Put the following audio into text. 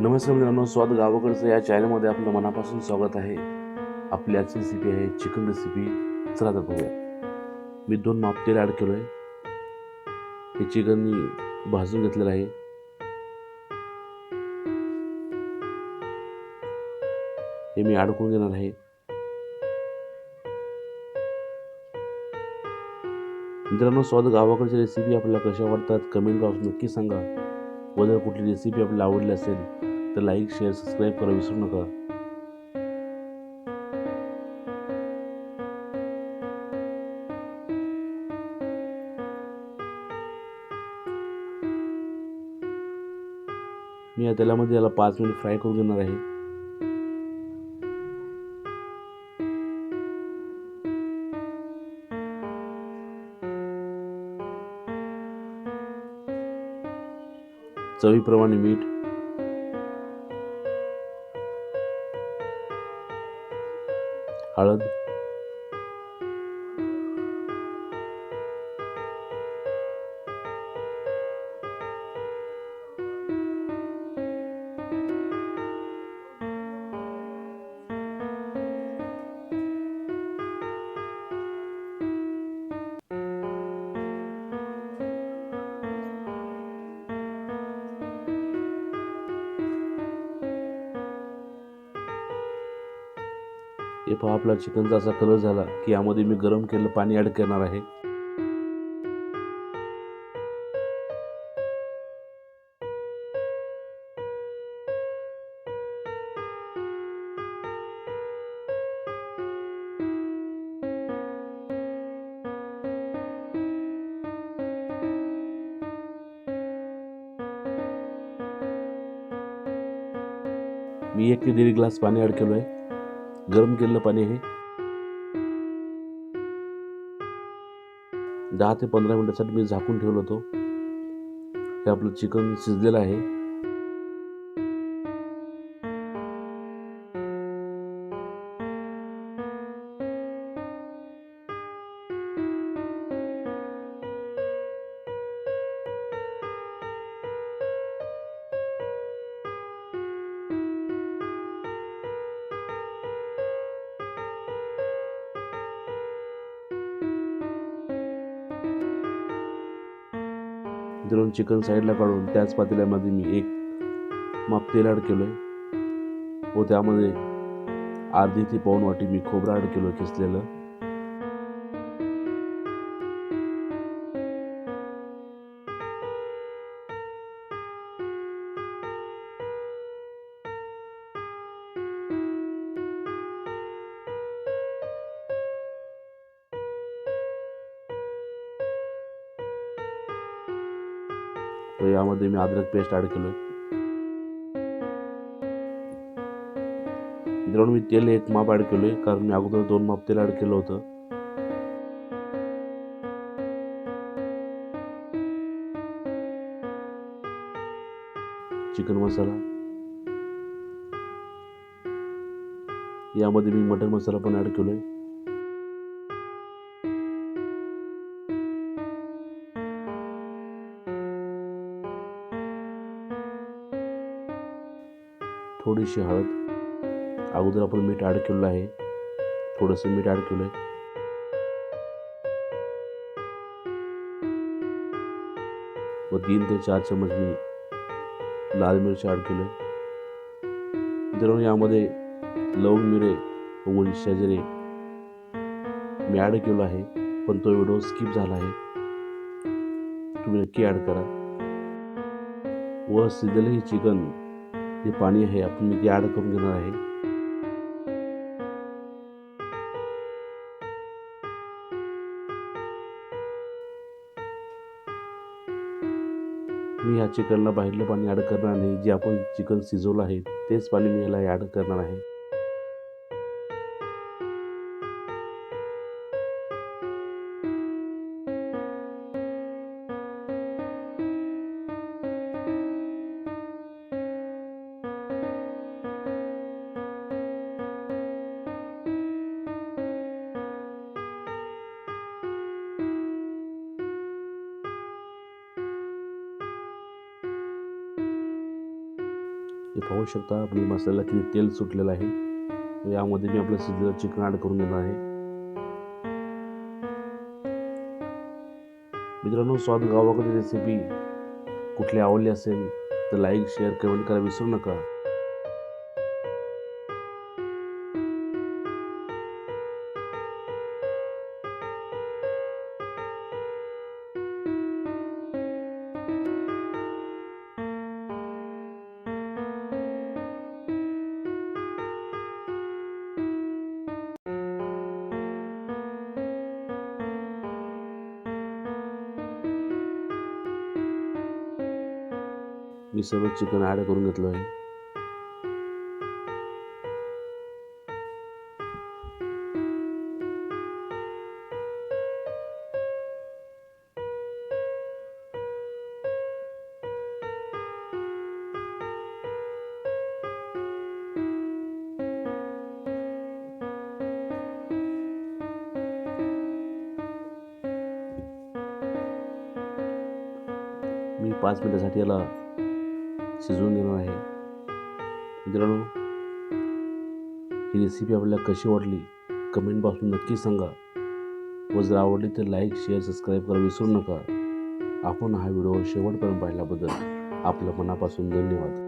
नमस्कार मित्रांनो स्वाद गावाकडचं या चॅनलमध्ये आपलं मनापासून स्वागत आहे. आपली आजची रेसिपी आहे चिकन रेसिपी चला तर बघूया. मी दोन माप तेल ॲड केलो आहे हे चिकन मी भाजून घेतलेलं आहे. हे मी ॲड करून घेणार आहे. मित्रांनो स्वाद गावाकडची रेसिपी आपल्याला कशा वाटतात? कमेंट बॉक्स नक्की सांगा. व जर कुठली रेसिपी आपल्याला आवडली असेल तर लाईक शेअर सबस्क्राईब करा विसरू नका. मी या तेलामध्ये याला पाच मिनिट फ्राय करून देणार आहे. चवीप्रमाणे मीठ हळद पहा आपला चिकनचा असा कलर झाला की यामध्ये मी गरम केलेलं पाणी ॲड करणार आहे. मी एक ते दीड ग्लास पाणी ॲड केलं आहे गरम केलेलं पाणी आहे. दहा ते पंधरा मिनिटासाठी मी झाकून ठेवलं होतो. हे आपलं चिकन शिजलेलं आहे. दोन चिकन साईडला काढून त्याच पातेल्यामध्ये मी एक माप तेल ॲड केलं आहे व त्यामध्ये अर्धी ते पाऊन वाटी मी खोबरं ॲड केलं किसलेलं. तर यामध्ये मी अद्रक पेस्ट ॲड केलं. मित्रांनो मी तेल एक माप ॲड केलं आहे कारण मी अगोदर दोन माप तेल ॲड केलं होतं. चिकन मसाला. यामध्ये मी मटन मसाला पण ॲड केलोय. थोडीशी हळद. अगोदर आपण मीठ ॲड केलेलं आहे. थोडंसं मीठ ॲड केलं आहे व तीन ते चार चमच मी लाल मिरची ॲड केलं मित्रांनो यामध्ये लवंग मिरे व शेजरे मी ॲड केलं आहे पण तो व्हिडिओ स्किप झाला आहे. तुम्ही नक्की ॲड करा. व शिजलेलं चिकन जे पाणी आहे आपण मी ते ॲड करून घेणार आहे. मी ह्या चिकनला बाहेरलं पाणी ॲड करणार नाही. जे आपण चिकन शिजवलं आहे तेच पाणी मी याला ॲड करणार आहे. ते पाहू शकता. आपली मसाल्याला किती तेल सुटलेलं आहे. यामध्ये मी आपलं शिजलेलं चिकन ॲड करून दिलं आहे. मित्रांनो स्वाद गावाकडे रेसिपी कुठली आवडली असेल तर लाईक शेअर कमेंट करायला विसरू नका. मी सर्व चिकन ॲड करून घेतलं आहे. मी पाच मिनिटासाठी याला शिजवून देणार आहे. मित्रांनो ही रेसिपी आपल्याला कशी वाटली कमेंट बॉक्समध्ये नक्की सांगा. व जर आवडली तर लाईक शेअर सबस्क्राईब करायला विसरू नका. आपण हा व्हिडिओ शेवटपर्यंत पाहिल्याबद्दल आपलं मनापासून धन्यवाद.